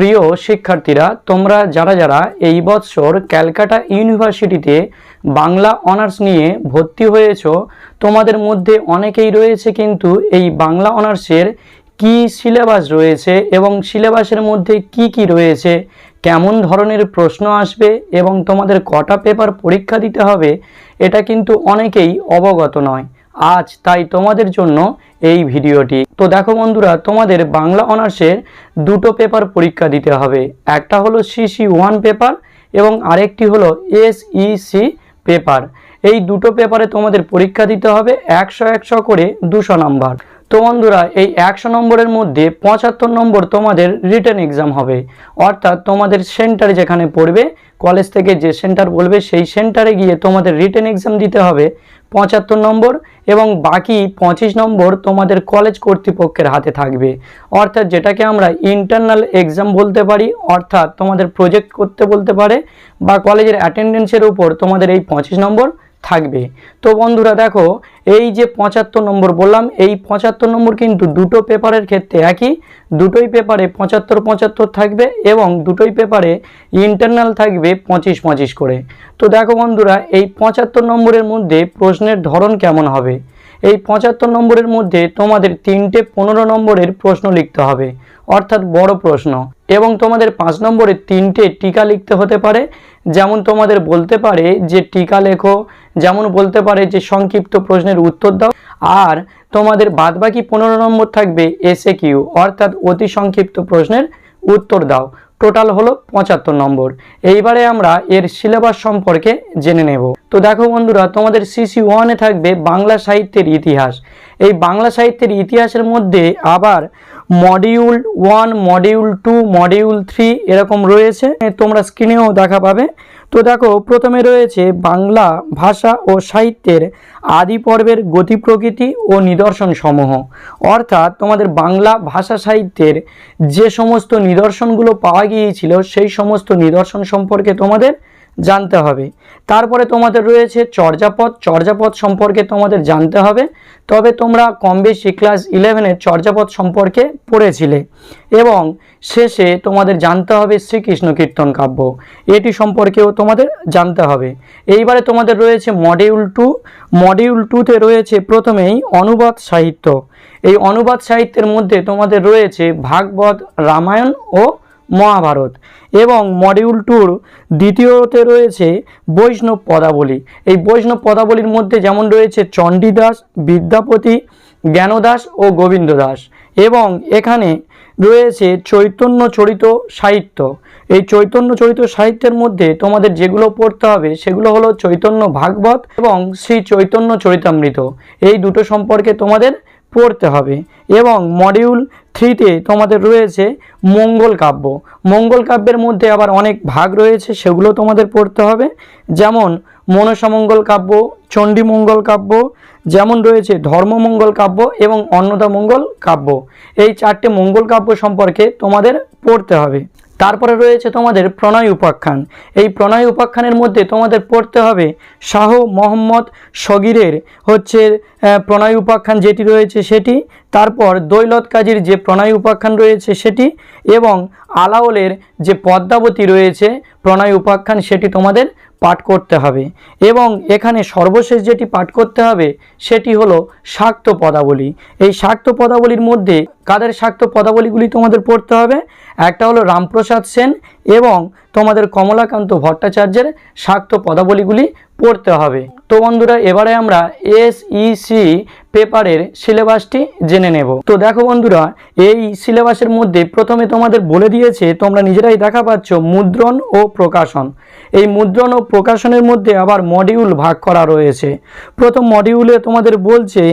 প্রিয় শিক্ষার্থীরা, তোমরা যারা যারা এই বৎসর ক্যালকাটা ইউনিভার্সিটিতে বাংলা অনার্স নিয়ে ভর্তি হয়েছ, তোমাদের মধ্যে অনেকেই রয়েছে কিন্তু এই বাংলা অনার্সের কি সিলেবাস রয়েছে এবং সিলেবাসের মধ্যে কি কি রয়েছে, কেমন ধরনের প্রশ্ন আসবে এবং তোমাদের কটা পেপার পরীক্ষা দিতে হবে, এটা কিন্তু অনেকেই অবগত নয়। আজ তাই তোমাদের জন্য এই ভিডিওটি। তো দেখো বন্ধুরা, তোমাদের বাংলা অনার্সের দুটো পেপার পরীক্ষা দিতে হবে। একটা হলো সিসি ওয়ান পেপার এবং আরেকটি হলো এসইসি পেপার এই দুটো পেপারে তোমাদের পরীক্ষা দিতে হবে একশো একশো করে দুশো নাম্বার তো বন্ধুরা, এই একশো নম্বরের মধ্যে পঁচাত্তর নম্বর তোমাদের রিটেন এক্সাম হবে। অর্থাৎ তোমাদের সেন্টার যেখানে পড়বে কলেজ থেকে যে সেন্টার বলবে, সেই সেন্টারে গিয়ে তোমাদের রিটেন এক্সাম দিতে হবে পঁচাত্তর নম্বর এবং বাকি পঁচিশ নম্বর তোমাদের কলেজ কর্তৃপক্ষের হাতে থাকবে। অর্থাৎ যেটাকে আমরা ইন্টারনাল এক্সাম বলতে পারি, অর্থাৎ তোমাদের প্রজেক্ট করতে বলতে পারে বা কলেজের অ্যাটেন্ডেন্সের উপর তোমাদের এই পঁচিশ নম্বর থাকবে। তো বন্ধুরা দেখো, এই যে পঁচাত্তর নম্বর বললাম, এই পঁচাত্তর নম্বর কিন্তু দুটো পেপারের ক্ষেত্রে একই। দুটোই পেপারে পঁচাত্তর পঁচাত্তর থাকবে এবং দুটোই পেপারে ইন্টারনাল থাকবে পঁচিশ পঁচিশ করে। তো দেখো বন্ধুরা, এই পঁচাত্তর নম্বরের মধ্যে প্রশ্নের ধরন কেমন হবে? এই পঁচাত্তর নম্বরের মধ্যে তোমাদের তিনটে পনেরো নম্বরের প্রশ্ন লিখতে হবে। অর্থাৎ বড় প্রশ্ন। এবং তোমাদের পাঁচ নম্বরে তিনটে টিকা লিখতে হতে পারে। যেমন তোমাদের বলতে পারে যে টিকা লেখো, যেমন বলতে পারে যে সংক্ষিপ্ত প্রশ্নের উত্তর দাও, আর তোমাদের বাদবাকি পনেরো নম্বর থাকবে এসে কিউ অর্থাৎ অতি সংক্ষিপ্ত প্রশ্নের উত্তর দাও। টোটাল হলো পঁচাত্তর নম্বর। এইবারে আমরা এর সিলেবাস সম্পর্কে জেনে নেব। তো দেখো বন্ধুরা, তোমাদের সিসি ওয়ানে থাকবে বাংলা সাহিত্যের ইতিহাস। এই বাংলা সাহিত্যের ইতিহাসের মধ্যে আবার module one module two module three এরকম রয়েছে। তোমরা স্ক্রিনেও দেখা পাবে। তো দেখো, প্রথমে রয়েছে বাংলা ভাষা ও সাহিত্যের আদি পর্বের গতি প্রকৃতি ও নিদর্শন সমূহ। অর্থাৎ তোমাদের বাংলা ভাষা সাহিত্যের যে সমস্ত নিদর্শনগুলো পাওয়া গিয়েছিল, সেই সমস্ত নিদর্শন সম্পর্কে তোমাদের জানতে হবে। তারপরে তোমাদের রয়েছে চর্যাপদ। চর্যাপদ সম্পর্কে তোমাদের জানতে হবে। তবে তোমরা কম বেশি ক্লাস ইলেভেনের চর্যাপদ সম্পর্কে পড়েছিলে। এবং শেষে তোমাদের জানতে হবে শ্রীকৃষ্ণ কীর্তন কাব্য। এটি সম্পর্কেও তোমাদের জানতে হবে। এইবারে তোমাদের রয়েছে মডিউল টু মডিউল টুতে রয়েছে প্রথমেই অনুবাদ সাহিত্য। এই অনুবাদ সাহিত্যের মধ্যে তোমাদের রয়েছে ভাগবত, রামায়ণ ও মহাভারত এবং মডিউল টুর দ্বিতীয়তে রয়েছে বৈষ্ণব পদাবলী। এই বৈষ্ণব পদাবলীর মধ্যে যেমন রয়েছে চণ্ডীদাস, বিদ্যাপতি, জ্ঞানদাস ও গোবিন্দ দাস এবং এখানে রয়েছে চৈতন্য চরিত সাহিত্য। এই চৈতন্য চরিত সাহিত্যের মধ্যে তোমাদের যেগুলো পড়তে হবে সেগুলো হলো চৈতন্য ভাগবত এবং শ্রী চৈতন্য চরিতামৃত। এই দুটো সম্পর্কে তোমাদের পড়তে হবে এবং মডিউল থ্রিতে তোমাদের রয়েছে মঙ্গল কাব্য। মঙ্গল কাব্যের মধ্যে আবার অনেক ভাগ রয়েছে, সেগুলো তোমাদের পড়তে হবে। যেমন মনসামঙ্গল কাব্য, চণ্ডীমঙ্গল কাব্য, যেমন রয়েছে ধর্মমঙ্গল কাব্য এবং অন্নদা মঙ্গল কাব্য। এই চারটে মঙ্গল কাব্য সম্পর্কে তোমাদের পড়তে হবে। তারপরে রয়েছে তোমাদের প্রণয় উপাখ্যান। এই প্রণয় উপাখ্যানের মধ্যে তোমাদের পড়তে হবে শাহ মোহাম্মদ সগিরের হচ্ছে প্রণয় উপাখ্যান যেটি রয়েছে সেটি, তারপর দৈলত কাজীর যে প্রণয় উপাখ্যান রয়েছে সেটি, এবং আলাওলের যে পদ্মাবতী রয়েছে প্রণয় উপাখ্যান সেটি তোমাদের পাঠ করতে হবে। এবং এখানে সর্বশেষ যেটি পাঠ করতে হবে সেটি হলো শাক্ত পদাবলী। এই শাক্ত পদাবলীর মধ্যে কাদের শাক্ত পদাবলীগুলি তোমাদের পড়তে হবে? একটা হলো রামপ্রসাদ সেন এবং তোমাদের কমলাকান্ত ভট্টাচার্যের শাক্ত পদাবলীগুলি পড়তে হবে। তো বন্ধুরা, এবারে আমরা এসইসি পেপারের সিলেবাসটি জেনে নেব। তো দেখো বন্ধুরা, এই সিলেবাসের মধ্যে প্রথমে তোমাদের বলে দিয়েছে, তোমরা নিজেরাই দেখা পাচ্ছ মুদ্রণ ও প্রকাশন। এই মুদ্রণ ও প্রকাশনের মধ্যে আবার মডিউল ভাগ করা রয়েছে। প্রথম মডিউলে তোমাদের বলছে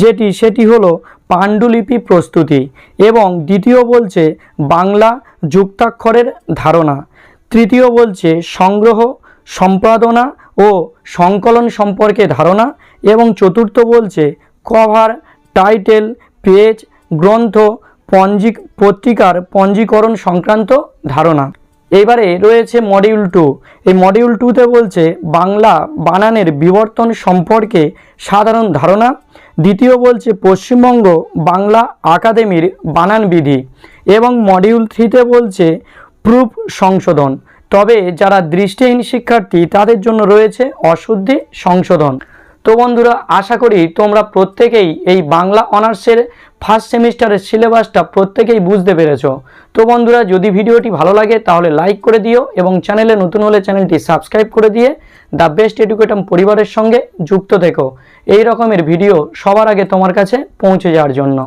যেটি, সেটি হলো পাণ্ডুলিপি প্রস্তুতি এবং দ্বিতীয় বলছে বাংলা যুক্তাক্ষরের ধারণা। তৃতীয় বলছে সংগ্রহ, সম্পাদনা ও সংকলন সম্পর্কে ধারণা এবং চতুর্থ বলছে কভার, টাইটেল, পেজ, গ্রন্থ পঞ্জি পত্রিকার পঞ্জীকরণ সংক্রান্ত ধারণা। এবারে রয়েছে মডিউল টু এই মডিউল টুতে বলছে, বাংলা বানানের বিবর্তন সম্পর্কে সাধারণ ধারণা। দ্বিতীয় বলছে, পশ্চিমবঙ্গ বাংলা আকাদেমির বানান বিধি। এবং মডিউল থ্রিতে বলছে প্রুফ সংশোধন। তবে যারা দৃষ্টিহীন শিক্ষার্থী, তাদের জন্য রয়েছে অশুদ্ধি সংশোধন। তো বন্ধুরা, আশা করি তোমরা প্রত্যেকেই এই বাংলা অনার্সের ফার্স্ট সেমিস্টারের সিলেবাসটা প্রত্যেকেই বুঝতে পেরেছ। তো বন্ধুরা, যদি ভিডিওটি ভালো লাগে, তাহলে লাইক করে দিও এবং চ্যানেলে নতুন হলে চ্যানেলটি সাবস্ক্রাইব করে দিয়ে দ্য বেস্ট এডুকেটম পরিবারের সঙ্গে যুক্ত থেকো। এই রকমের ভিডিও সবার আগে তোমার কাছে পৌঁছে যাওয়ার জন্য।